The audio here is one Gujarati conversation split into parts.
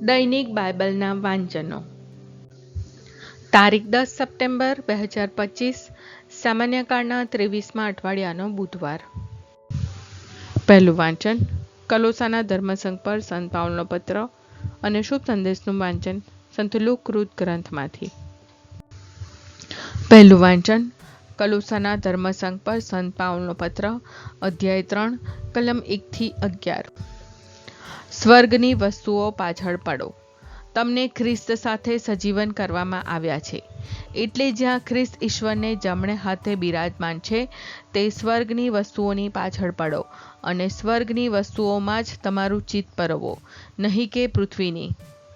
દૈનિક બાઇબલના વાંચનો. તારીખ દસ સપ્ટેમ્બર બે હજાર પચીસ, સામાન્યકાળના ત્રેવીસમાં અઠવાડિયાનો બુધવાર. પહેલું વાંચન, કલોસાના ધર્મસંઘ પર સંત પાઉલનો પત્ર અને શુભ સંદેશનું વાંચન સંત લુકૃત ગ્રંથમાંથી. પહેલું વાંચન, કલોસાના ધર્મસંઘ પર સંત પાઉલનો પત્ર, અધ્યાય ત્રણ, કલમ એકથી અગિયાર. સ્વર્ગની વસ્તુઓ પાછળ પડો. તમને ખ્રિસ્ત સાથે સજીવન કરવામાં આવ્યા છે. એટલે જ્યાં ખ્રિસ્ત ઈશ્વરને જમણે હાથે બિરાજમાન છે, તે સ્વર્ગની વસ્તુઓની પાછળ પડો અને સ્વર્ગની વસ્તુઓમાં જ તમારું ચિત્ત પરવો, નહીં કે પૃથ્વીની.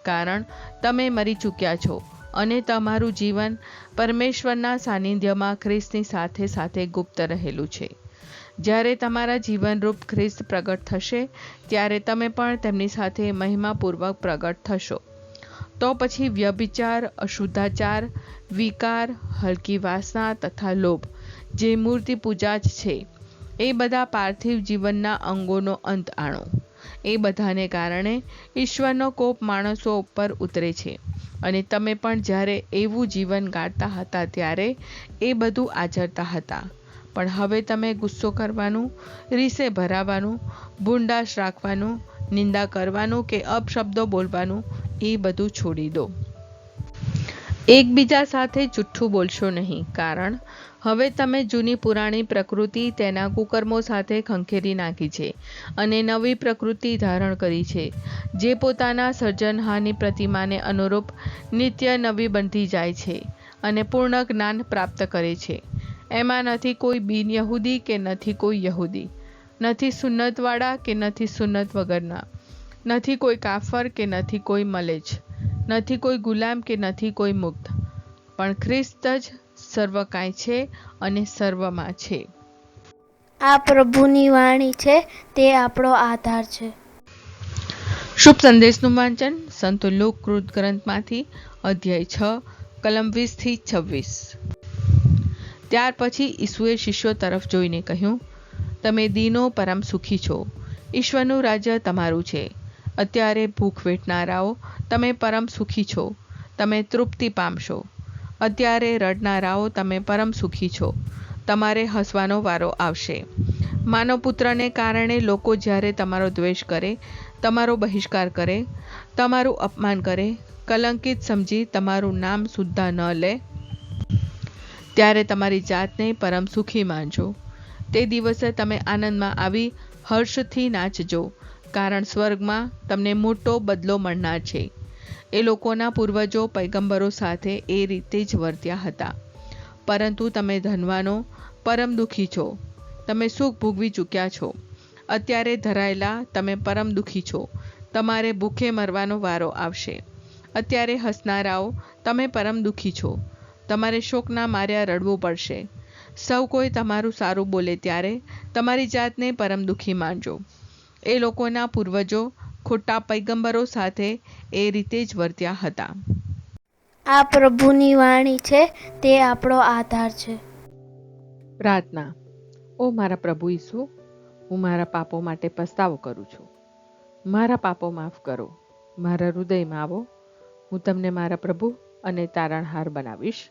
કારણ, તમે મરી ચૂક્યા છો અને તમારું જીવન પરમેશ્વરના સાનિધ્યમાં ખ્રિસ્તની સાથે સાથે ગુપ્ત રહેલું છે. જ્યારે તમારા જીવનરૂપ ખ્રિસ્ત પ્રગટ થશે, ત્યારે તમે પણ તેમની સાથે મહિમાપૂર્વક પ્રગટ થશો. તો પછી વ્યભિચાર, અશુદ્ધાચાર, વિકાર, હલકી વાસના તથા લોભ, જે મૂર્તિ પૂજા જ છે, એ બધા પાર્થિવ જીવનના અંગોનો અંત આણો. એ બધાને કારણે ઈશ્વરનો કોપ માણસો ઉપર ઉતરે છે. અને તમે પણ જ્યારે એવું જીવન ગાળતા હતા, ત્યારે એ બધું આચરતા હતા. પણ હવે તમે ગુસ્સો કરવાનું, રીસે ભરાવાનું, ભૂંડાશ રાખવાનું, નિંદા કરવાનું કે અપશબ્દો બોલવાનું, એ બધું છોડી દો. એકબીજા સાથે જુઠ્ઠું બોલશો નહીં, કારણ હવે તમે જૂની પુરાણી પ્રકૃતિ તેના કુકર્મો સાથે ખંખેરી નાખી છે અને નવી પ્રકૃતિ ધારણ કરી છે, જે પોતાના સર્જનહાની પ્રતિમાને અનુરૂપ નિત્ય નવી બનતી જાય છે અને પૂર્ણ જ્ઞાન પ્રાપ્ત કરે છે. એમાં નથી કોઈ બિન યહૂદી કે નથી કોઈ યહૂદી? નથી સુન્નતવાળા કે નથી સુન્નત વગરના? નથી કોઈ કાફર કે નથી કોઈ મલેજ નથી કોઈ ગુલામ કે નથી કોઈ મુક્ત? પણ ખ્રિસ્ત જ સર્વ કાંઈ છે અને સર્વમાં છે. આ પ્રભુની વાણી છે તે આપણો આધાર છે. શુભ સંદેશનું વાંચન સંત લોકકૃત ગ્રંથમાંથી અધ્યાય છ કલમ વીસથી છવ્વીસ. ત્યાર પછી ઈસુએ શિષ્યો તરફ જોઈને કહ્યું, તમે દીનો પરમ સુખી છો. ઈશ્વરનું રાજ્ય તમારું છે. અત્યારે ભૂખ વેઠનારાઓ, તમે પરમ સુખી છો. તમે તૃપ્તિ પામશો. અત્યારે રડનારાઓ, તમે પરમ સુખી છો. તમારે હસવાનો વારો આવશે. માનવ પુત્રને કારણે લોકો જ્યારે તમારો દ્વેષ કરે, તમારો બહિષ્કાર કરે, તમારું અપમાન કરે, કલંકિત સમજી તમારું નામ સુદ્ધા ન લે ત્યારે તમારી જાતને પરમ સુખી માનજો. તે દિવસે તમે આનંદમાં આવી હર્ષથી નાચજો, કારણ સ્વર્ગમાં તમને મોટો બદલો મળનાર છે. એ લોકોના પૂર્વજો પૈગંબરો સાથે એ રીતે જ વર્ત્યા હતા. પરંતુ તમે ધનવાનો પરમ દુઃખી છો. તમે સુખ ભોગવી ચૂક્યા છો. અત્યારે ધરાયેલા તમે પરમ દુઃખી છો. તમારે ભૂખે મરવાનો વારો આવશે. અત્યારે હસનારાઓ, તમે પરમ દુઃખી છો. તમારે શોકના માર્યા રડવું પડશે. સૌ કોઈ તમારું સારું બોલે ત્યારે તમારી જાતને પરમ દુઃખી માનજો. એ લોકોના પૂર્વજો ખોટા પૈગંબરો સાથે એ રીતે જ વર્ત્યા હતા. આ પ્રભુની વાણી છે તે આપણો આધાર છે. પ્રાર્થના. ઓ મારા પ્રભુ ઈસુ હું મારા પાપો માટે પસ્તાવો કરું છું. મારા પાપો માફ કરો. મારા હૃદયમાં આવો. હું તમને મારા પ્રભુ અને તારણહાર બનાવીશ.